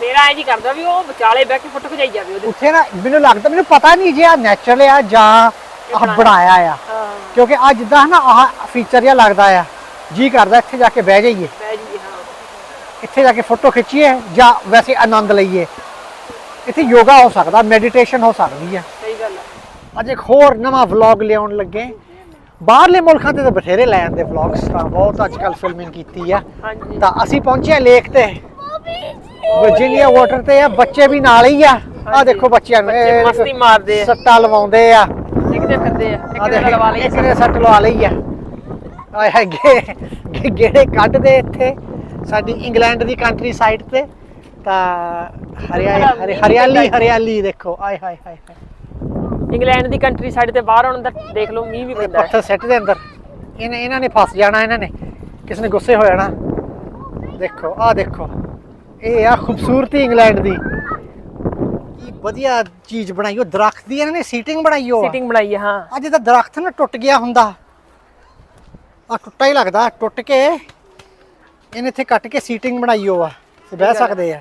ਮੇਰਾ ਐ ਜੀ ਕਰਦਾ ਵੀ ਉਹ ਵਿਚਾਲੇ ਬਹਿ ਕੇ ਫੋਟੋ ਖਿਚਾਈ ਜਾਵੇ ਉਹਦੇ ਉੱਥੇ ਨਾ ਮੈਨੂੰ ਲੱਗਦਾ ਮੈਨੂੰ ਪਤਾ ਨਹੀਂ ਜੇ ਆ ਨੈਚੁਰਲ ਆ ਜਾਂ ਆਹ ਬਣਾਇਆ ਆ। ਹਾਂ। ਕਿਉਂਕਿ ਆ ਜਿੱਦਾਂ ਨਾ ਆਹ ਫੀਚਰ ਜਿਹਾ ਲੱਗਦਾ ਆ। ਜੀ ਕਰਦਾ ਇੱਥੇ ਜਾ ਕੇ ਬਹਿ ਜਾਈਏ। ਬਹਿ ਜੀ ਹਾਂ। ਇੱਥੇ ਜਾ ਕੇ ਫੋਟੋ ਖਿੱਚੀਏ ਜਾਂ ਵੈਸੇ ਆਨੰਦ ਲਈਏ। ਇੱਥੇ ਯੋਗਾ ਹੋ ਸਕਦਾ ਮੈਡੀਟੇਸ਼ਨ ਹੋ ਸਕਦੀ ਆ। ਸਹੀ ਗੱਲ ਹੈ ਅੱਜ ਇੱਕ ਹੋਰ ਨਵਾਂ ਵਲੌਗ ਲਿਆਉਣ ਲੱਗੇ। ਬਾਹਰਲੇ ਮੁਲਕਾਂ ਤੇ ਤਾਂ ਬਥੇਰੇ ਲੈ ਵਲੌਗਸ ਤਾਂ ਬਹੁਤ ਅੱਜ ਕੱਲ ਫਿਲਮਿੰਗ ਕੀਤੀ ਆ। ਹਾਂਜੀ। ਤਾਂ ਅਸੀਂ ਪਹੁੰਚੇ ਹਾਂ ਲੇਕ ਤੇ। ਵਰਜੀਨੀਆ ਵਾਟਰ ਤੇ ਆ ਬੱਚੇ ਵੀ ਨਾਲ ਹੀ ਆ। ਆ। ਦੇਖੋ ਬੱਚਿਆਂ ਨੂੰ ਬੱਚੇ ਮਸਤੀ ਮਾਰਦੇ ਆ। ਸੱਟਾਂ ਲਵਾਉਂਦੇ ਆ। ਦੇਖਦੇ ਫਿਰਦੇ ਆ ਇੱਕ ਲਵਾ ਲਈ। ਇੱਕ ਨੇ ਸੱਟ ਲਵਾ ਲਈ ਆ। ਆਏ ਹੈਗੇ ਗੇੜੇ ਕੱਢਦੇ ਇੱਥੇ ਸਾਡੀ ਇੰਗਲੈਂਡ ਦੀ ਕੰਟਰੀ ਸਾਈਡ ਤੇ। ਤਾਂ ਹਰਿਆਲੀ ਹਰੀ- ਹਰਿਆਲੀ ਹਰਿਆਲੀ ਦੇਖੋ ਆਏ ਹਾਏ ਹਾਏ ਹਾਏ। ਇੰਗਲੈਂਡ ਦੀ ਕੰਟਰੀ ਸਾਈਡ ਤੇ ਬਾਹਰ ਆਉਣ ਦਾ ਦੇਖ ਲਓ ਮੀਂਹ ਵੀ ਪੈਂਦਾ ਹੈ। ਪੱਥਰ ਸੈੱਟ ਦੇ ਅੰਦਰ। ਇਹਨੇ ਇਹਨਾਂ ਨੇ ਫਸ ਜਾਣਾ ਇਹਨਾਂ ਨੇ। ਕਿਸ ਨੇ ਗੁੱਸੇ ਹੋ ਜਾਣਾ। ਦੇਖੋ ਆਹ ਦੇਖੋ। ਇਹ ਆ ਖੂਬਸੂਰਤੀ ਇੰਗਲੈਂਡ ਦੀ। ਕੀ ਵਧੀਆ ਚੀਜ਼ ਬਣਾਈ ਉਹ ਦਰਖਤ ਦੀ ਇਹਨਾਂ ਨੇ ਸੀਟਿੰਗ ਬਣਾਈ ਉਹ ਸੀਟਿੰਗ ਬਣਾਈ ਹੈ ਹਾਂ। ਅੱਜ ਤਾਂ ਦਰਖਤ ਨਾ ਟੁੱਟ ਗਿਆ ਹੁੰਦਾ। ਆ ਟੁੱਟਾ ਹੀ ਲੱਗਦਾ ਟੁੱਟ ਕੇ ਇਹਨੇ ਇੱਥੇ ਕੱਟ ਕੇ ਸੀਟਿੰਗ ਬਣਾਈ ਉਹ ਆ ਤੇ ਬਹਿ ਗੱਲ ਆ। ਸਕਦੇ ਆ।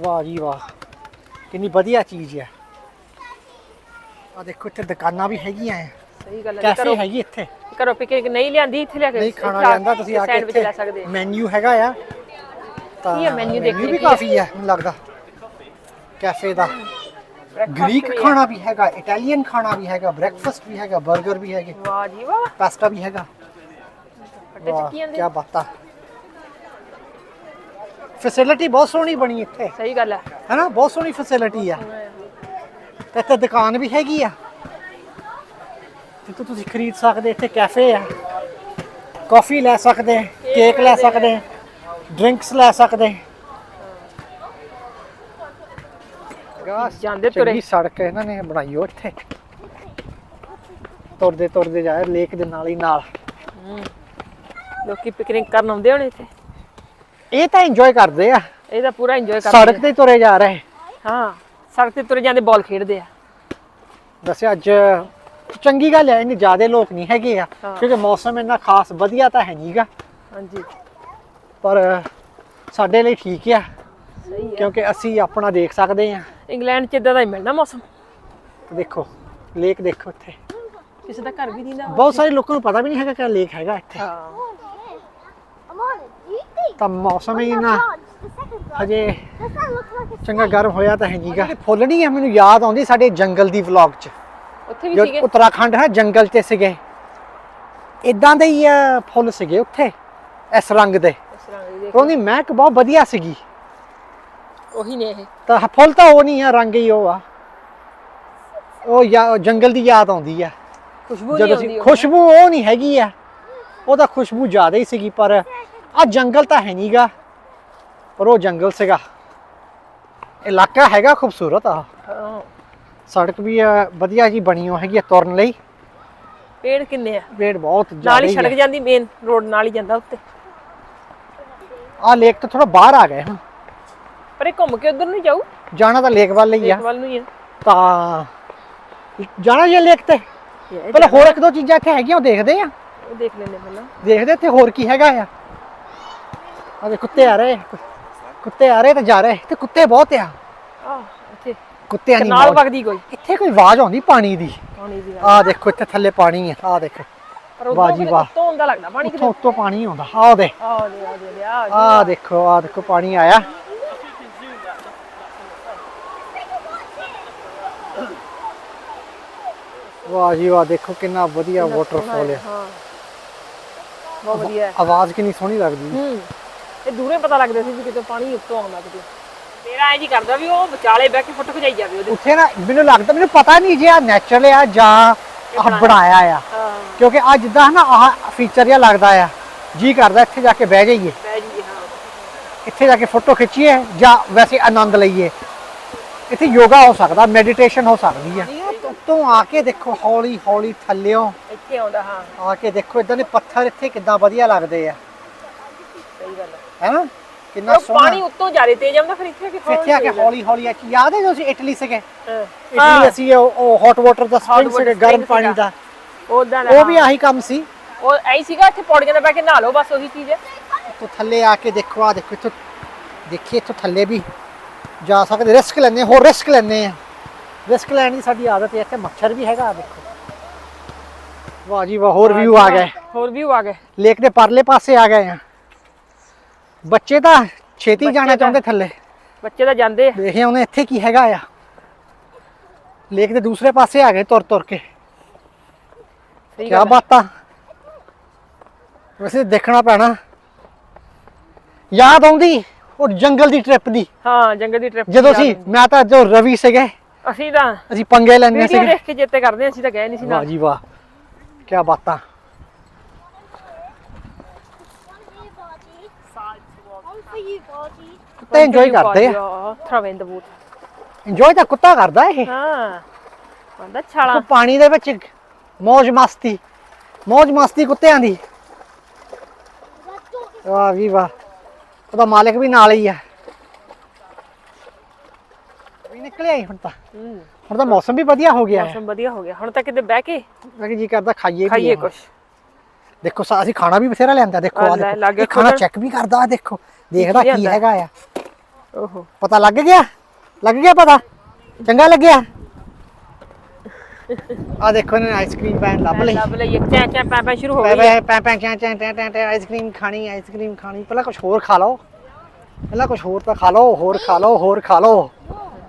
ਵਾਹ ਜੀ ਵਾਹ ਕਿੰਨੀ ਵਧੀਆ ਚੀਜ਼ ਆ। ਆ ਦੇਖੋ ਇੱਥੇ ਦੁਕਾਨਾਂ ਵੀ ਹੈਗੀਆਂ ਆ। ਸਹੀ ਗੱਲ ਹੈ ਕੈਫੇ ਕਰੋ ਹੈਗੀ ਇੱਥੇ। ਕਰੋ ਪਿਕਨਿਕ ਨਹੀਂ ਲਿਆਂਦੀ ਇੱਥੇ ਲਿਆ ਕੇ ਨਹੀਂ ਖਾਣਾ ਜਾਂਦਾ ਤੁਸੀਂ ਆ ਕੇ ਸੈਂਡਵਿਚ ਲੈ ਸਕਦੇ ਆ। ਮੈਨੂ ਹੈਗਾ ਆ। ਤਾਂ ਕੀ ਆ menu ਦੇਖ menu ਵੀ ਲਈ ਕਾਫੀ ਆ ਮੈਨੂੰ ਲੱਗਦਾ। ਕੈਫੇ ਦਾ। Breakfast ਗ੍ਰੀਕ ਵੀ ਆ। ਖਾਣਾ ਵੀ ਹੈਗਾ ਇਟਾਲੀਅਨ ਖਾਣਾ ਵੀ ਹੈਗਾ ਬ੍ਰੈਕਫਾਸਟ ਵੀ ਹੈਗਾ 버ਗਰ ਵੀ ਹੈਗੇ। ਵਾਹ ਜੀ ਵਾਹ। ਪਾਸਤਾ ਵੀ ਹੈਗਾ। ਵੱਡੇ ਵਾਹ ਚੱਕੀਆਂ ਕੀ ਦੇ ਬਾਤਾਂ ਫੈਸਿਲਿਟੀ ਬਹੁਤ ਸੋਹਣੀ ਬਣੀ ਇੱਥੇ। ਸਹੀ ਗੱਲ ਹੈ ਹੈਨਾ ਬਹੁਤ ਸੋਹਣੀ ਫੈਸਿਲਿਟੀ ਆ। ਤੇ ਇੱਥੇ ਦੁਕਾਨ ਵੀ ਹੈਗੀ ਆ। ਜਿੱਥੋਂ ਤੁਸੀਂ ਖਰੀਦ ਸਕਦੇ ਇੱਥੇ ਕੈਫੇ ਆ। ਕਾਫੀ ਲੈ ਸਕਦੇ ਕੇਕ ਲੈ ਸਕਦੇ। ਡਰਿੰਕਸ ਲੈ ਸਕਦੇ। ਜਾਂਦੇ ਤੁਰੇ। ਚੰਗੀ ਸੜਕ ਇਹਨਾਂ ਨੇ ਬਣਾਈ ਹੋ ਇੱਥੇ। ਤੁਰਦੇ ਤੁਰਦੇ ਜਾਏ ਲੇਕ ਦੇ ਨਾਲ ਹੀ ਨਾਲ। ਲੋਕੀ ਪਿਕਨਿਕ ਕਰਨ ਆਉਂਦੇ ਹੋਣੇ ਇੱਥੇ। ਇਹ ਤਾਂ ਇੰਜੋਏ ਕਰਦੇ ਆ। ਇਹ ਤਾਂ ਪੂਰਾ ਇੰਜੋਏ ਕਰਦੇ ਸੜਕ ਤੇ ਹੀ ਤੁਰੇ ਜਾ ਰਹੇ। ਹਾਂ ਸੜਕ ਤੇ ਤੁਰੇ ਜਾਂਦੇ ਬਾਲ ਖੇਡਦੇ ਆ। ਵੈਸੇ ਅੱਜ ਚੰਗੀ ਗੱਲ ਹੈ ਇੰਨੇ ਜ਼ਿਆਦੇ ਲੋਕ ਨਹੀਂ ਹੈਗੇ ਆ ਹਾਂ। ਕਿਉਂਕਿ ਮੌਸਮ ਇੰਨਾ ਖਾਸ ਵਧੀਆ ਤਾਂ ਹੈ ਨਹੀਂਗਾ ਹਾਂਜੀ। ਪਰ ਸਾਡੇ ਲਈ ਠੀਕ ਆ। ਹੈ ਕਿਉਂਕਿ ਅਸੀਂ ਆਪਣਾ ਦੇਖ ਸਕਦੇ ਆ ਇੰਗਲੈਂਡ ਚ ਇਦਾਂ ਦਾ ਹੀ ਮਿਲਣਾ ਮੌਸਮ। ਦੇਖੋ ਲੇਕ ਦੇਖੋ ਇੱਥੇ। ਕਿਸੇ ਦਾ ਘਰ ਵੀ ਨਹੀਂ ਨਾ ਬਹੁਤ ਸਾਰੇ ਲੋਕਾਂ ਨੂੰ ਪਤਾ ਵੀ ਨਹੀਂ ਹੈਗਾ ਕਿ ਲੇਕ ਹੈਗਾ ਇੱਥੇ। ਹਾਂ? ਤਾਂ ਮੌਸਮ ਹੀ ਨਾ a ਚੰਗਾ ਗਰਮ ਹੋਇਆ ਤਾਂ ਹੈ ਨਹੀਂਗਾ ਫੁੱਲ ਨਹੀਂ ਆ ਮੈਨੂੰ ਯਾਦ ਆਉਂਦੀ ਸਾਡੇ ਜੰਗਲ ਦੀ ਵਲੌਗ 'ਚ। ਉੱਥੇ ਵੀ ਸੀਗੇ। ਉੱਤਰਾਖੰਡ ਹੈ ਜੰਗਲ 'ਚ ਸੀਗੇ। ਇਦਾਂ ਦੇ ਹੀ ਫੁੱਲ ਸੀਗੇ ਉੱਥੇ ਇਸ ਰੰਗ ਦੇ। ਦੇਖ। ਉਹਦੀ ਮਹਿਕ ਬਹੁਤ ਵਧੀਆ ਸੀਗੀ। ਉਹੀ ਨੇ ਇਹ। ਤਾਂ ਫੁੱਲ ਤਾਂ ਉਹ ਨਹੀਂ ਆ ਰੰਗ ਹੀ ਉਹ ਆ। ਉਹ ਯਾ- ਜੰਗਲ ਦੀ ਯਾਦ ਆਉਂਦੀ ਆ। ਖੁਸ਼ਬੂ ਨਹੀਂ ਜਦੋਂ ਆਉਂਦੀ ਅਸੀਂ ਉਹ। ਖੁਸ਼ਬੂ ਉਹ ਨਹੀਂ ਹੈਗੀ ਆ। ਉਹਦਾ ਖੁਸ਼ਬੂ ਜ਼ਿਆਦਾ ਹੀ ਸੀਗੀ ਪਰ ਆ ਜੰਗਲ ਤਾਂ ਹੈ ਨਹੀਂਗਾ। ਪਰ ਉਹ ਜੰਗਲ ਸੀਗਾ। ਇਲਾਕਾ ਹੈਗਾ ਖੂਬਸੂਰਤ ਆ। ਹਾਂ। ਸੜਕ ਵੀ ਆ, ਵਧੀਆ ਜੀ ਬਣੀ ਹੋ ਹੈਗੀ ਆ ਤੁਰਨ ਲਈ। ਪੇੜ ਕਿੰਨੇ ਆ? ਪੇੜ ਬਹੁਤ ਨਾਲ ਹੀ ਜ਼ਿਆਦਾ ਸੜਕ ਜਾਂਦੀ ਮੇਨ ਰੋਡ ਨਾਲ ਹੀ ਜਾਂਦਾ ਉੱਤੇ। ਆ ਲੇਕ ਤੋਂ ਥੋੜਾ ਬਾਹਰ ਆ ਗਏ ਹਾਂ ਪਰ ਇਹ ਘੁੰਮ ਕੇ ਉਧਰ ਨੂੰ ਜਾਊ? ਜਾਣਾ ਤਾਂ ਲੇਕ ਵੱਲ ਹੀ ਆ। ਦੇਖ ਵੱਲ ਨੂੰ ਹੀ ਆ। ਤਾਂ ਜਾਣਾ ਜੀ ਲੇਕ ਤੇ। ਪਹਿਲਾਂ ਹੋਰ ਇੱਕ ਦੋ ਚੀਜ਼ਾਂ ਇੱਥੇ ਹੈਗੀਆਂ ਉਹ ਦੇਖਦੇ ਆ। ਉਹ ਦੇਖ ਲੈਂਦੇ ਪਹਿਲਾਂ। ਦੇਖਦੇ ਇੱਥੇ ਹੋਰ ਕੀ ਹੈਗਾ ਆ। ਆ ਦੇ ਕੁੱਤੇ ਆ ਰਹੇ ਕੁੱਤੇ ਆ ਰਹੇ ਤੇ ਜਾ ਰਹੇ। ਤੇ ਕੁੱਤੇ ਬਹੁਤ ਆ। ਆਹ ਇੱਥੇ। ਕੁੱਤਿਆਂ ਦੀ ਨਾਲ। ਵਗਦੀ ਕੋਈ? ਇੱਥੇ ਕੋਈ ਆਵਾਜ਼ ਆਉਂਦੀ ਪਾਣੀ ਦੀ? ਪਾਣੀ ਦੀ ਆ ਦੇਖੋ ਇੱਥੇ ਥੱਲੇ ਪਾਣੀ ਆ। ਆ ਦੇਖੋ। ਪਰ ਵਾਹ ਜੀ ਵਾਹ। ਤੋਂ ਹੁੰਦਾ ਲੱਗਦਾ ਪਾਣੀ ਕਿਤੇ ਉੱਤੋਂ ਪਾਣੀ ਆਉਂਦਾ। ਆ ਦੇ ਆਹ ਦੇ ਆ ਦੇ ਆ ਆ ਦੇਖੋ ਆ ਦੇਖੋ ਪਾਣੀ ਆਇਆ। ਵਾਹ ਜੀ ਵਾਹ ਦੇਖੋ ਕਿੰਨਾ ਵਧੀਆ ਵਾਟਰਫਾਲ ਹੈ ਹਾਂ। ਬਹੁਤ ਵਧੀਆ ਹੈ। ਆਵਾਜ਼ ਕਿੰਨੀ ਸੋਹਣੀ ਲੱਗਦੀ ਹੈ। ਹੂੰ। ਇਹ ਦੂਰੇ ਪਤਾ ਲੱਗਦਾ ਸੀ ਵੀ ਕਿਤੇ ਪਾਣੀ ਉੱਤੋਂ ਆਉਂਦਾ ਕਿਤੇ। ਮੇਰਾ ਐ ਜੀ ਕਰਦਾ ਵੀ ਉਹ ਵਿਚਾਲੇ ਬਹਿ ਕੇ ਫੋਟੋ ਖਿਚਾਈ ਜਾਵੇ ਉਹਦੇ। ਉੱਥੇ ਨਾ ਮੈਨੂੰ ਲੱਗਦਾ ਮੈਨੂੰ ਪਤਾ ਨਹੀਂ ਜੇ ਆ ਨੈਚੁਰਲ ਆ ਜਾਂ ਆਹ ਬਣਾਇਆ ਆ। ਹਾਂ। ਕਿਉਂਕਿ ਆ ਜਿੱਦਾਂ ਨਾ ਆਹ ਫੀਚਰ ਜਿਹਾ ਲੱਗਦਾ ਆ। ਜੀ ਕਰਦਾ ਇੱਥੇ ਜਾ ਕੇ ਬਹਿ ਜਾਈਏ। ਬਹਿ ਜੀ ਹਾਂ। ਇੱਥੇ ਜਾ ਕੇ ਫੋਟੋ ਖਿੱਚੀਏ ਜਾਂ ਵੈਸੇ ਆਨੰਦ ਲਈਏ। ਇੱਥੇ ਯੋਗਾ ਹੋ ਸਕਦਾ ਮੈਡੀਟੇਸ਼ਨ ਹੋ ਸਕਦੀ ਆ। ਉੱਤੋਂ ਆ ਕੇ ਦੇਖੋ ਹੌਲੀ ਹੌਲੀ ਥੱਲਿਓਂ। ਇੱਥੇ ਆਉਂਦਾ ਹਾਂ। ਆ ਕੇ ਦੇਖੋ ਇਦਾਂ ਦੇ ਪੱਥਰ ਇੱਥੇ ਕਿੱਦਾਂ ਵਧੀਆ ਲੱਗਦੇ ਆ। ਸਹੀ ਗੱਲ ਹੈ? ਕਿੰਨਾ ਉਹ ਪਾਣੀ ਉੱਤੋਂ ਜ਼ਿਆਦਾ ਤੇਜ਼ ਆਉਂਦਾ ਫਿਰ ਇੱਥੇ ਆ ਕੇ ਇੱਥੇ ਆ ਕੇ ਹੌਲੀ ਹੌਲੀ ਆ ਕੇ ਯਾਦ ਹੈ ਜਦੋਂ ਅਸੀਂ ਇਟਲੀ ਸੀਗੇ? ਹਾਂ। ਇਟਲੀ ਅਸੀਂ ਉਹ ਹੌਟ ਵਾਟਰ ਦਾ ਸਪ੍ਰਿੰਗ ਸੀਗੇ ਗਰਮ ਪਾਣੀ। ਦਾ। ਉਦਾਂ ਉਹ ਵੀ ਆਹੀ ਕੰਮ ਸੀ। ਉਹ ਐਂ ਸੀਗਾ ਇੱਥੇ ਪੌੜੀਆਂ ਤੇ ਬਹਿ ਕੇ ਨਹਾ ਲਓ ਬਸ ਉਹੀ ਚੀਜ਼ ਹੈ। ਤੋਂ ਥੱਲੇ ਆ ਕੇ ਦੇਖੋ ਆ ਦੇਖੋ ਇੱਥੋਂ ਦੇਖੀਏ ਇੱਥੋਂ ਥੱਲੇ ਵੀ ਜਾ ਸਕਦੇ ਰਿਸਕ ਹਾਂ, ਹੋਰ ਰਿਸਕ ਲੈਂਦੇ ਆ ਰਿਸਕ ਲੈਣ ਦੀ ਸਾਡੀ ਆਦਤ ਹੈ ਇੱਥੇ ਮੱਛਰ ਵੀ ਹੈਗਾ ਦੇਖੋ। ਵਾਹ ਜੀ ਵਾਹ ਹੋਰ ਵਿਊ ਆ ਗਏ। ਹੋਰ ਵੀ ਆ ਗਏ। ਲੇਕ ਦੇ ਪਰਲੇ ਪਾਸੇ ਆ ਗਏ ਆ ਬੱਚੇ ਤਾਂ ਛੇਤੀ ਬੱਚੇ ਜਾਣਾ ਤਾਂ- ਚਾਹੁੰਦੇ ਥੱਲੇ। ਬੱਚੇ ਤਾਂ ਜਾਂਦੇ ਆ। ਦੇਖਿਆ ਉਹਨੇ ਇੱਥੇ ਕੀ ਹੈਗਾ ਆ। ਲੇਕ ਦੇ ਦੂਸਰੇ ਪਾਸੇ ਆ ਗਏ ਤੁਰ ਤੁਰ ਕੇ। ਸਹੀ ਕੀ ਗੱਲ ਆ। ਬਾਤਾਂ? ਵੈਸੇ ਦੇਖਣਾ ਪੈਣਾ। ਯਾਦ ਆਉਂਦੀ ਉਹ ਜੰਗਲ ਦੀ ਟ੍ਰਿਪ ਦੀ? ਹਾਂ ਜੰਗਲ ਦੀ ਟ੍ਰਿਪ ਜਦੋਂ ਸੀ ਮੈਂ ਤਾਂ ਜੋ ਰਵੀ ਸੀਗੇ। ਅਸੀਂ ਤਾਂ ਅਸੀਂ ਪੰਗੇ ਲੈਂਦੇ ਵੀਡੀਓ ਸੀਗੇ। ਦੇਖ ਕੇ ਚੇਤੇ ਕਰਦੇ ਹਾਂ, ਅਸੀਂ ਤਾਂ ਗਏ ਨਹੀਂ ਸੀ ਵਾਹ ਨਾਲ ਜੀ ਵਾਹ। ਕੀ ਬਾਤਾਂ। One for you, Barty. ਕੁੱਤੇ ਇੰਜੋਏ ਕਰਦੇ ਆ। ਥਰਵ ਇਨ ਦ ਬੂਟ। ਇੰਜੋਏ ਤਾਂ ਕੁੱਤਾ ਕਰਦਾ ਇਹ। ਹਾਂ ਬੰਦਾ ਛਾਲਾ। ਪਾਣੀ ਦੇ ਵਿੱਚ ਮौज ਮਸਤੀ ਮौज ਮਸਤੀ ਕੁੱਤਿਆਂ ਦੀ। ਵਾਹ ਵੀ ਵਾਹ ਉਹਦਾ ਮਾਲਕ ਵੀ ਨਾਲ ਹੀ ਆ। ਵੀ ਨਿਕਲਿਆ ਹੀ ਹੁਣ ਤਾਂ। ਹੁਣ ਤਾਂ ਮੌਸਮ ਵੀ ਵਧੀਆ ਹੋ ਗਿਆ ਹੈ। ਮੌਸਮ ਵਧੀਆ ਹੋ ਗਿਆ। ਹੁਣ ਤਾਂ ਕਿਤੇ ਬਹਿ ਕੇ ਮੈਂ ਕਿ ਜੀ ਕਰਦਾ ਖਾਈਏ ਵੀ ਖਾਈਏ। ਕੁਛ। ਦੇਖੋ ਸਾ- ਅਸੀਂ ਖਾਣਾ ਵੀ ਬਥੇਰਾ ਲਿਆਂਦਾ ਦੇਖੋ ਆ ਲੈ, ਦੇਖੋ। ਇਹ ਖਾਣਾ ਖੋਲ੍ਹਣ। ਚੈੱਕ ਵੀ ਕਰਦਾ ਆ ਦੇਖੋ। ਦੇਖਦਾ ਕੀ ਲਿਆਂਦਾ। ਹੈਗਾ ਆ। ਓਹੋ। ਪਤਾ ਲੱਗ ਗਿਆ? ਲੱਗ ਗਿਆ ਪਤਾ? ਚੰਗਾ ਲੱਗਿਆ? ਆ ਦੇਖੋ ਇਹਨੇ ਆਈਸਕ੍ਰੀਮ ਪੈਣ ਲੱਭ ਲਈ। ਲੱਭ ਲਈ ਚੈ ਚੈ ਪੈ ਪੈ ਸ਼ੁਰੂ ਹੋ ਗਈ। ਪੈ ਪੈ ਪੈ ਚੈਂ ਚੈਂ ਟੈਂ ਟੈਂ ਟੈਂ ਆਈਸਕ੍ਰੀਮ ਖਾਣੀ ਆਈਸਕ੍ਰੀਮ ਖਾਣੀ। ਪਹਿਲਾਂ ਕੁਝ ਹੋਰ ਖਾ ਲਓ। ਪਹਿਲਾਂ ਕੁਝ ਹੋਰ ਤਾਂ ਖਾ ਲਓ ਹੋਰ ਖਾ ਲਓ ਹੋਰ ਖਾ ਲਓ।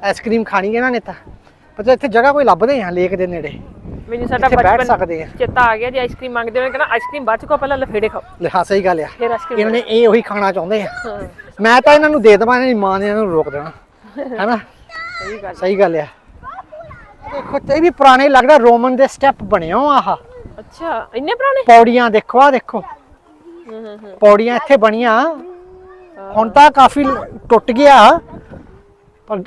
ਆਈਸਕ੍ਰੀਮ ਖਾਣੀ ਇਹਨਾਂ ਨੇ ਤਾਂ। ਪਤਾ ਇੱਥੇ ਜਗ੍ਹਾ ਕੋਈ ਲੱਭਦੇ ਆ ਲੇਕ ਦੇ ਨੇੜੇ ਮੈਨੂੰ ਸਾਡਾ ਬਚਪਨ ਚੇਤਾ ਆ ਗਿਆ ਜੀ ਆਈਸਕ੍ਰੀਮ ਮੰਗਦੇ ਹੋਏ ਕਹਿੰਦਾ ਆਈਸਕ੍ਰੀਮ ਬਾਅਦ ਚ ਕੋ ਪਹਿਲਾਂ ਲਫੇੜੇ ਖਾਓ। ਲੈ ਹਾਂ ਸਹੀ ਗੱਲ ਆ। ਇਹਨਾਂ ਨੇ ਇਹ ਉਹੀ ਖਾਣਾ ਚਾਹੁੰਦੇ ਆ। ਮੈਂ ਤਾਂ ਇਹਨਾਂ ਨੂੰ ਦੇ ਦੇਵਾਂ ਇਹਨਾਂ ਦੀ ਮਾਂ ਨੇ ਇਹਨਾਂ ਨੂੰ ਰੋਕ ਦੇਣਾ। ਹੈਨਾ? ਸਹੀ ਗੱਲ ਸਹੀ ਗੱਲ ਆ। ਦੇਖੋ ਤੇ ਇਹ ਵੀ ਪੁਰਾਣੇ ਲੱਗਦਾ ਰੋਮਨ ਦੇ ਸਟੈਪ ਬਣੇ ਹੋ ਆਹ। ਅੱਛਾ ਇੰਨੇ ਪੁਰਾਣੇ? ਪੌੜੀਆਂ ਦੇਖੋ ਆ ਦੇਖੋ। ਹੂੰ ਹੂੰ ਹੂੰ। ਪੌੜੀਆਂ ਇੱਥੇ ਬਣੀਆਂ। ਹੁਣ ਤਾਂ ਕਾਫੀ ਟੁੱਟ ਗਿਆ। ਪਰ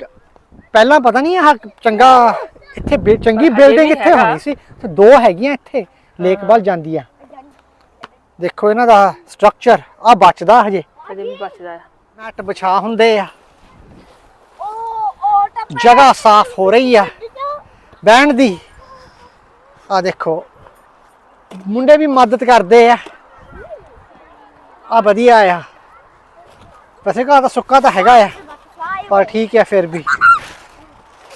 ਪਹਿਲਾਂ ਪਤਾ ਨਹੀਂ ਆਹ ਚੰਗਾ ਇੱਥੇ ਬਿ- ਚੰਗੀ ਬਿਲਡਿੰਗ ਇੱਥੇ ਹੈਗਾ। ਹੋਣੀ ਸੀ। ਤੇ ਦੋ ਹੈਗੀਆਂ ਇੱਥੇ ਲੇਕ ਵੱਲ ਜਾਂਦੀਆਂ। ਦੇਖੋ ਇਹਨਾਂ ਦਾ ਸਟਰਕਚਰ ਆ ਬਚਦਾ ਹਜੇ। ਅਜੇ ਵੀ ਬਚਦਾ। ਆ ਨੱਟ ਵਿਛਾ ਹੁੰਦੇ ਆ। ਜਗ੍ਹਾ ਸਾਫ਼ ਹੋ ਰਹੀ ਆ। ਬਹਿਣ ਦੀ ਆ ਦੇਖੋ ਮੁੰਡੇ ਵੀ ਮਦਦ ਕਰਦੇ ਆ ਆ ਵਧੀਆ ਆ ਵੈਸੇ ਘਰ ਤਾਂ ਸੁੱਕਾ ਤਾਂ ਹੈਗਾ ਆ butterfly. ਪਰ ਠੀਕ ਹੈ ਫਿਰ ਵੀ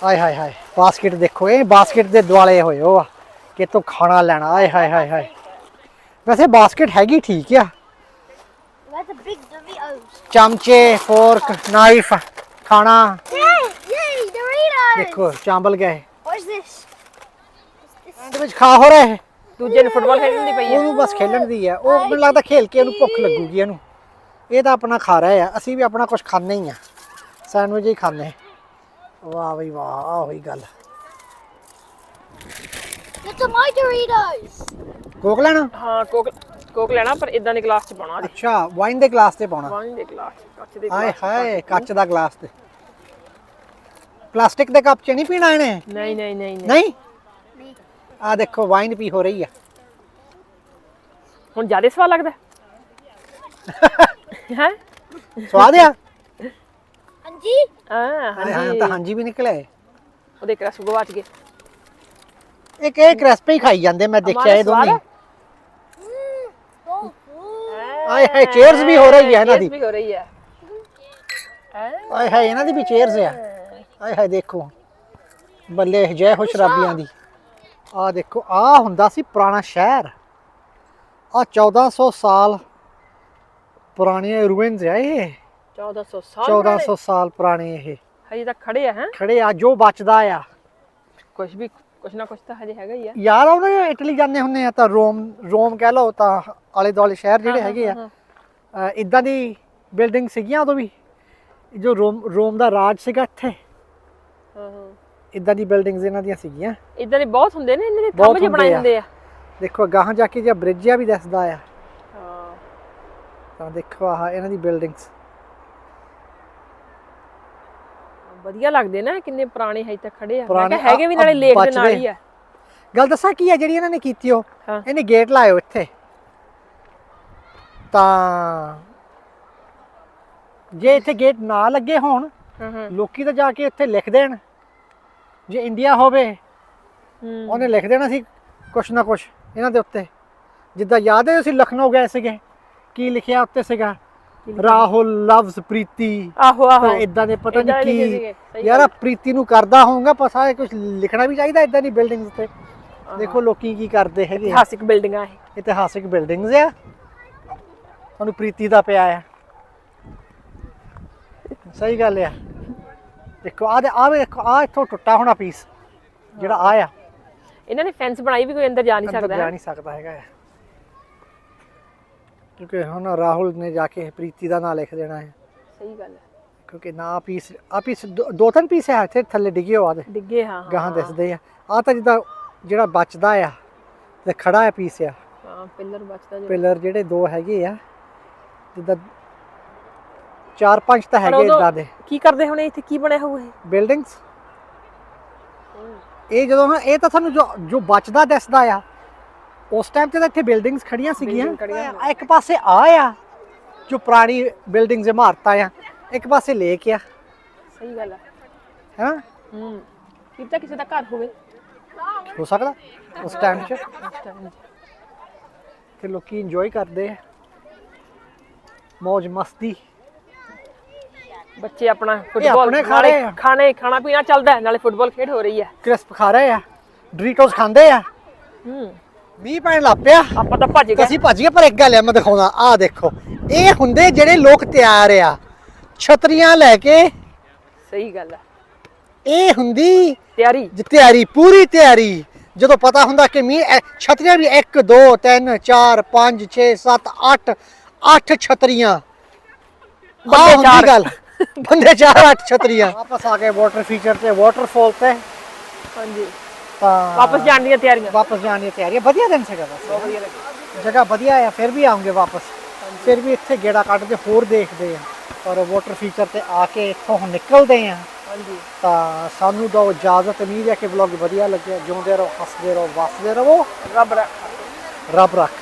ਆਏ ਹਾਏ ਹਾਏ ਬਾਸਕਟ ਦੇਖੋ ਇਹ ਬਾਸਕਟ ਦੇ ਦੁਆਲੇ ਹੋਏ ਹੋ ਆ ਕਿ ਤੂੰ ਖਾਣਾ ਲੈਣਾ ਆਏ ਹਾਏ ਹਾਏ ਹਾਏ ਵੈਸੇ ਬਾਸਕਟ ਹੈਗੀ ਠੀਕ ਆ Where's the big Doritos? ਚਮਚੇ ਫੋਰਕ ਨਾਈਫ ਖਾਣਾ Yay! Yay! Doritos! ਦੇਖੋ ਚਾਂਬਲ ਗਏ What is this? ਇਹਦੇ ਵਿੱਚ ਖਾ ਹੋ ਰਹੇ ਦੂਜੇ ਨੂੰ ਫੁੱਟਬਾਲ ਖੇਡਣ ਦੀ ਪਈ ਆ। ਉਹਨੂੰ ਬਸ ਖੇਲਣ ਦੀ ਆ। ਉਹ ਮੈਨੂੰ ਲੱਗਦਾ ਖੇਲ ਕੇ ਉਹਨੂੰ ਭੁੱਖ ਲੱਗੂਗੀ ਇਹਨੂੰ। ਇਹ ਤਾਂ ਆਪਣਾ ਖਾ ਰਿਹਾ ਆ। ਅਸੀਂ ਵੀ ਆਪਣਾ ਕੁਝ ਖਾਂਦੇ ਹੀ ਆ। ਸੈਂਡਵਿਚ ਹੀ ਖਾਂਦੇ ਵਾਹ ਬਈ ਵਾਹ ਆਹ ਹੋਈ ਗੱਲ। To my Doritos! ਕੋਕ ਲੈਣਾ? ਹਾਂ ਕੋਕ ਕੋਕ ਲੈਣਾ ਪਰ ਇਦਾਂ ਦੇ ਗਲਾਸ ਚ ਪਾਉਣਾ ਉਹਦੇ ਅੱਛਾ ਵਾਈਨ ਦੇ ਗਲਾਸ ਤੇ ਪਾਉਣਾ। ਵਾਈਨ ਦੇ ਗਲਾਸ ਕੱਚ ਦੇ ਹਾਏ ਗਲਾਸ ਹਾਏ ਕੱਚ ਦਾ ਗਲਾਸ ਤੇ। ਪਲਾਸਟਿਕ ਦੇ ਕੱਪ 'ਚ ਨਹੀਂ ਪੀਣਾ ਇਹਨੇ? ਨਹੀਂ ਨਹੀਂ ਨਹੀਂ ਨਹੀਂ। ਨਹੀਂ? ਆ ਦੇਖੋ ਵਾਈਨ ਪੀ ਹੋ ਰਹੀ ਆ। ਹੁਣ ਜ਼ਿਆਦਾ ਸਵਾਦ ਲੱਗਦਾ? ਹੈ? ਸਵਾਦ ਆ? Anji? ਹਾਂ ਹਾਂ ਹਾਂਜੀ ਤਾਂ ਹਾਂਜੀ। ਵੀ ਨਿਕਲੇ ਉਹਦੇ ਇੱਕ ਰਸ ਗਵਾਚ ਗਏ ਇੱਕ ਇਹ ਕ੍ਰਿਸਪੀ ਖਾਈ ਜਾਂਦੇ ਮੈਂ ਦੇਖਿਆ ਇਹ ਦੋਨੇ. ਆਏ ਹਾਏ ਚੇਅਰਸ ਵੀ ਹੋ ਰਹੀ ਹੈ ਇਹਨਾਂ ਦੀ। ਵੀ ਹੋ ਰਹੀ ਹੈ। ਹੈਂ? ਆਏ ਹਾਏ ਇਹਨਾਂ ਦੀ ਵੀ ਚੇਅਰਸ ਆ। ਆਏ ਹਾਏ ਦੇਖੋ। ਬੱਲੇ ਜੈ ਹੋ ਸ਼ਰਾਬੀਆਂ ਦੀ। ਆ ਦੇਖੋ ਆ ਹੁੰਦਾ ਸੀ ਪੁਰਾਣਾ ਸ਼ਹਿਰ। ਆ 1400 ਸਾਲ ਪੁਰਾਣੀਆਂ ਰੂਇਨਸ ਆ ਇਹ। 1400 ਸਾਲ 1400 ਸਾਲ ਪੁਰਾਣੇ ਇਹ। ਹਜੇ ਤੱਕ ਖੜੇ ਆ ਹੈ? ਖੜੇ ਆ ਜੋ ਬਚਦਾ ਆ। ਕੁਝ ਵੀ ਕੁਝ ਨਾ ਕੁਝ ਤਾਂ ਹਜੇ ਹੈਗਾ ਹੀ ਆ। ਯਾਰ ਉਹਨਾਂ ਇਟਲੀ ਜਾਂਦੇ ਹੁੰਦੇ ਆ ਤਾਂ ਰੋਮ ਰੋਮ ਕਹਿ ਲਓ ਤਾਂ ਆਲੇ ਦੁਆਲੇ ਸ਼ਹਿਰ ਜਿਹੜੇ ਹੈਗੇ ਆ। ਇਦਾਂ ਦੀ ਬਿਲਡਿੰਗ ਸੀਗੀਆਂ ਉਦੋਂ ਵੀ। ਜੋ ਰੋਮ ਰੋਮ ਦਾ ਰਾਜ ਸੀਗਾ ਇੱਥੇ। ਹਾਂ ਹਾਂ। ਇਦਾਂ ਦੀ ਬਿਲਡਿੰਗਸ ਇਹਨਾਂ ਦੀਆਂ ਸੀਗੀਆਂ। ਇਦਾਂ ਦੇ ਬਹੁਤ ਹੁੰਦੇ ਨੇ ਇਹਨਾਂ ਦੇ ਥੰਬ ਜਿਹੇ ਬਣਾਏ ਹੁੰਦੇ ਆ। ਦੇਖੋ ਗਾਹਾਂ ਜਾ ਕੇ ਜੇ ਬ੍ਰਿਜ ਆ ਵੀ ਦਿਸਦਾ ਆ। ਹਾਂ। ਤਾਂ ਦੇਖੋ ਆਹ ਇਹਨਾਂ ਦੀ ਬਿਲਡਿੰਗਸ। ਵਧੀਆ ਲੱਗਦੇ ਨਾ ਕਿੰਨੇ ਪੁਰਾਣੇ ਹਜੇ ਤੱਕ ਖੜੇ ਆ। ਮੈਂ ਕਿਹਾ ਹੈਗੇ ਵੀ ਆ- ਨਾਲੇ ਲੇਕ ਦੇ ਨਾਲ। ਹੀ ਆ। ਗੱਲ ਦੱਸਾਂ ਕੀ ਹੈ ਜਿਹੜੀ ਇਹਨਾਂ ਨੇ ਕੀਤੀ ਉਹ। ਇਹਨੇ ਗੇਟ ਲਾਇਓ ਇੱਥੇ। ਤਾਂ ਜੇ ਇੱਥੇ ਗੇਟ ਨਾ ਲੱਗੇ ਹੋਣ ਲੋਕੀ ਤਾਂ ਜਾ ਕੇ ਉੱਥੇ ਲਿਖ ਦੇਣ। ਜੇ ਇੰਡੀਆ ਹੋਵੇ ਹੂੰ। ਉਹਨੇ ਲਿਖ ਦੇਣਾ ਸੀ ਕੁਛ ਨਾ ਕੁਛ ਇਹਨਾਂ ਦੇ ਉੱਤੇ। ਜਿੱਦਾਂ ਯਾਦ ਹੈ ਅਸੀਂ ਲਖਨਊ ਗਏ ਸੀਗੇ? ਕੀ ਲਿਖਿਆ ਉੱਤੇ ਸੀਗਾ? ਰਾਹੁਲ ਲਵਸ ਪ੍ਰੀਤੀ। ਆਹੋ ਆਹੋ। ਇਦਾਂ ਦੇ ਪਤਾ ਨਹੀਂ ਕੀ। ਯਾਰ। ਆਹ ਪ੍ਰੀਤੀ ਨੂੰ ਕਰਦਾ ਹੋਊਗਾ ਪਰ ਸਾਰੇ ਕੁਝ ਲਿਖਣਾ ਵੀ ਚਾਹੀਦਾ ਇਦਾਂ ਦੀ ਬਿਲਡਿੰਗਸ ਤੇ। ਦੇਖੋ ਲੋਕੀ ਕੀ ਕਰਦੇ ਹੈਗੇ ਆ। ਇਤਿਹਾਸਿਕ ਬਿਲਡਿੰਗਾਂ ਇਹ। ਇਤਿਹਾਸਿਕ ਬਿਲਡਿੰਗਸ ਆ। ਤੁਹਾਨੂੰ ਪ੍ਰੀਤੀ ਦਾ ਪਿਆ ਆ। ਸਹੀ ਗੱਲ ਆ। ਦੇਖੋ ਆ ਆ ਵੀ ਦੇਖੋ ਆ ਇੱਥੋਂ ਟੁੱਟਾ ਹੋਣਾ ਪੀਸ ਜਿਹੜਾ ਆ ਆ। ਇਹਨਾਂ ਨੇ ਫੈਂਸ ਬਣਾਈ ਵੀ ਕੋਈ ਅੰਦਰ ਜਾ ਨਹੀਂ ਸਕਦਾ ਜਾ। ਨਹੀਂ ਸਕਦਾ ਹੈਗਾ ਆ ਕਿਉਂਕਿ ਹੁਣ ਰਾਹੁਲ ਨੇ ਜਾ ਕੇ ਪ੍ਰੀਤੀ ਦਾ ਨਾਂ ਲਿਖ ਦੇਣਾ ਹੈ। ਸਹੀ ਗੱਲ ਹੈ। ਕਿਉਂਕਿ ਨਾ ਪੀਸ ਆ ਪੀਸ ਦੋ ਦੋ ਤਿੰਨ ਪੀਸ ਹੈ ਇੱਥੇ ਥੱਲੇ ਡਿੱਗੇ ਹੋ ਆ ਦੇ ਡਿੱਗੇ ਹਾਂ ਗਾਹਾਂ ਦਿਸਦੇ ਆ। ਆ ਤਾਂ ਜਿੱਦਾਂ ਜਿਹੜਾ ਬਚਦਾ ਆ ਤੇ ਖੜਾ ਆ ਪੀਸ ਆ। ਹਾਂ ਪਿੱਲਰ ਬਚਦਾ ਜੋ ਪਿਲਰ ਜਿਹੜੇ ਦੋ ਹੈਗੇ ਆ ਜਿੱਦਾਂ ਚਾਰ ਪੰਜ ਤਾਂ ਹੈਗੇ ਇਦਾਂ ਦੇ। ਕੀ ਕਰਦੇ ਹੋਣੇ ਇੱਥੇ? ਕੀ ਬਣਿਆ ਹੋਊ ਇਹ? ਬਿਲਡਿੰਗਸ? ਇਹ ਜਦੋਂ ਨਾ ਇਹ ਤਾਂ ਤੁਹਾਨੂੰ ਜੋ ਜੋ ਬਚਦਾ ਦਿਸਦਾ ਆ ਉਸ ਟਾਈਮ ਤੇ ਤਾਂ ਇੱਥੇ ਬਿਲਡਿੰਗਸ ਖੜੀਆਂ ਸੀਗੀਆਂ। Building ਖੜੀਆਂ ਆ ਇੱਕ ਪਾਸੇ ਆ ਆ ਜੋ ਪੁਰਾਣੀ ਬਿਲਡਿੰਗਸ ਇਮਾਰਤਾਂ ਆ ਇੱਕ ਪਾਸੇ ਲੇਕ ਆ। ਸਹੀ ਗੱਲ ਹੈ ਹਾਂ? ਹੂੰ। ਕੀ ਤਾਂ ਕਿਸੇ ਦਾ ਘਰ ਹੋਵੇ। ਹੋ ਸਕਦਾ ਉਸ ਟਾਈਮ 'ਚ। ਤੇ ਲੋਕੀ ਇੰਜੋਏ ਕਰਦੇ ਆ। ਮौज ਮਸਤੀ। ਬੱਚੇ ਆਪਣਾ ਫੁੱਟਬਾਲ ਆਪਣੇ ਖਾ ਰਹੇ ਆ। ਖਾਣੇ ਖਾਣਾ ਪੀਣਾ ਚੱਲਦਾ ਹੈ ਨਾਲੇ ਫੁੱਟਬਾਲ ਖੇਡ ਹੋ ਰਹੀ ਹੈ। ਕ੍ਰਿਸਪ ਖਾ ਰਹੇ ਆ ਡਰੀਟੋਸ ਖਾਂਦੇ ਆ। ਹੂੰ। ਮੀਂਹ ਪੈਣ ਲੱਗ ਪਿਆ। ਆਪਾਂ ਤਾਂ ਭੱਜ ਗਏ। ਅਸੀਂ ਭੱਜ ਗਏ ਪਰ ਇੱਕ ਗੱਲ ਹੈ ਮੈਂ ਦਿਖਾਉਣਾ ਆਹ ਦੇਖੋ। ਇਹ ਹੁੰਦੇ ਜਿਹੜੇ ਲੋਕ ਤਿਆਰ ਆ ਛਤਰੀਆਂ ਲੈ ਕੇ। ਸਹੀ ਗੱਲ ਹੈ ਇਹ ਹੁੰਦੀ ਤਿਆਰੀ। ਜ- ਤਿਆਰੀ ਪੂਰੀ ਤਿਆਰੀ। ਜਦੋਂ ਪਤਾ ਹੁੰਦਾ ਕਿ ਮੀਂਹ ਐ- ਛਤਰੀਆਂ ਵੀ 1 2 3 4 5 6 7 8 8 ਛਤਰੀਆਂ। ਬੰਦੇ ਬੰਦੇ। ਚਾਰ। ਗੱਲ। ਬੰਦੇ ਚਾਰ 8 ਛਤਰੀਆਂ। ਵਾਪਸ ਆ ਗਏ ਵਾਟਰ ਫੀਚਰ ਤੇ ਵਾਟਰਫਾਲ ਤੇ। ਹਾਂਜੀ। ਤਾਂ ਵਾਪਸ ਜਾਣ ਦੀਆਂ ਤਿਆਰੀਆਂ। ਵਾਪਸ ਜਾਣ ਦੀ ਤਿਆਰੀ ਹੈ ਵਧੀਆ ਦਿਨ ਸੀਗਾ ਬਸ। ਜਗ੍ਹਾ ਵਧੀਆ ਆ ਫਿਰ ਵੀ ਆਉਂਗੇ ਵਾਪਸ। ਫਿਰ ਵੀ ਇੱਥੇ ਗੇੜਾ ਕੱਢ ਕੇ ਹੋਰ ਦੇਖਦੇ ਆ। ਔਰ ਵਾਟਰ ਫੀਚਰ ਤੇ ਆ ਕੇ ਇੱਥੋਂ ਹੁਣ ਨਿਕਲਦੇ ਆ। ਹਾਂਜੀ। ਤਾਂ ਸਾਨੂੰ ਦੋ ਇਜਾਜ਼ਤ ਉਮੀਦ ਹੈ ਕਿ ਵਲੌਗ ਵਧੀਆ ਲੱਗਿਆ ਜਿਉਂਦੇ ਰਹੋ ਹੱਸਦੇ ਰਹੋ ਵਸਦੇ ਰਹੋ। ਰੱਬ ਰੱਖ। ਰੱਬ ਰੱਖ।